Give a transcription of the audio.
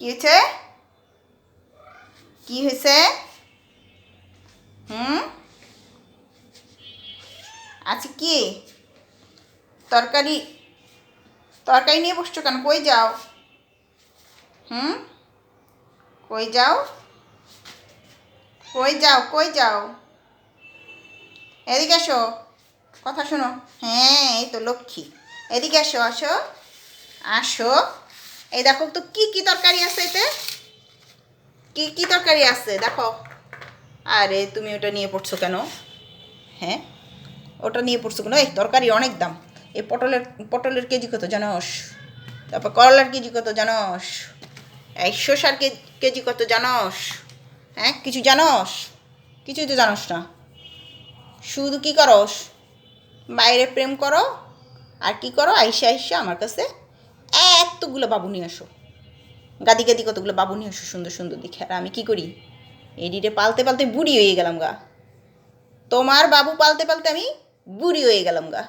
কি হয়েছে? কি হয়েছে? হুম? আচ্ছা কি? তরকারি তরকারি নিয়ে বসছো কেন? কই যাও? হুম? কই যাও? কই যাও? কই যাও? এদিকে আসো। কথা শোনো। হ্যাঁ এই তো লক্ষ্মী। এদিকে আসো আসো। আসো। এই দেখো তো কি কি তরকারি আছে এতে? কি কি তরকারি আছে? দেখো। আরে, তুমি ওটা নিয়ে পড়ছো কেন? হ্যাঁ? ওটা নিয়ে পড়ছো কেন? এই তরকারি অনেক দাম। এই পটলের পটলের কেজি কত জানোস? তারপর করলার কেজি কত জানোস? এই শসার কেজি কত জানস? হ্যাঁ কিছু জানস? কিছুই তো জানোস না। শুধু কি করস? বাইরে প্রেম করো? আর কি করো? আইসা আইসা আমার কাছে এতগুলো বাবু নিয়ে আসো? গাদি গাদি কতগুলো বাবু নিয়ে আসো সুন্দর সুন্দর দেখে? আর আমি কি করি? এডিটে পালতে পালতে বুড়ি হয়ে গেলাম গা। তোমার বাবু পালতে পালতে আমি বুড়ি হয়ে গেলাম গা।